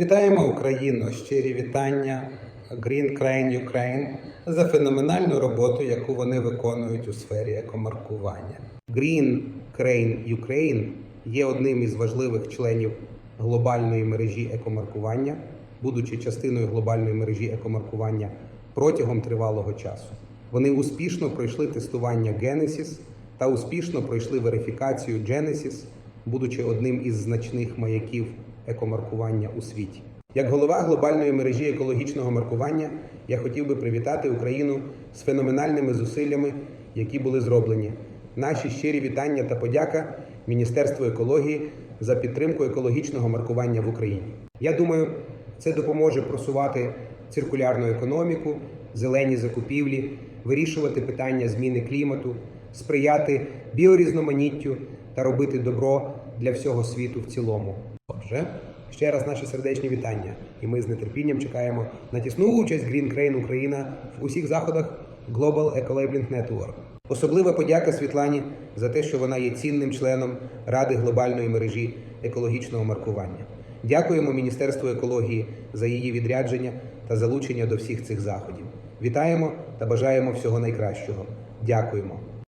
Вітаємо Україну! Щирі вітання Green Crane Ukraine за феноменальну роботу, яку вони виконують у сфері екомаркування. Green Crane Ukraine є одним із важливих членів глобальної мережі екомаркування, будучи частиною глобальної мережі екомаркування протягом тривалого часу. Вони успішно пройшли тестування Genesis та успішно пройшли верифікацію Genesis, будучи одним із значних маяків екомаркування у світі. Як голова глобальної мережі екологічного маркування, я хотів би привітати Україну з феноменальними зусиллями, які були зроблені. Наші щирі вітання та подяка Міністерству екології за підтримку екологічного маркування в Україні. Я думаю, це допоможе просувати циркулярну економіку, зелені закупівлі, вирішувати питання зміни клімату, сприяти біорізноманіттю та робити добро для всього світу в цілому. Отже, ще раз наші сердечні вітання, і ми з нетерпінням чекаємо на тісну участь Green Crane Україна в усіх заходах Global Ecolabelling Network. Особлива подяка Світлані за те, що вона є цінним членом Ради глобальної мережі екологічного маркування. Дякуємо Міністерству екології за її відрядження та залучення до всіх цих заходів. Вітаємо та бажаємо всього найкращого. Дякуємо.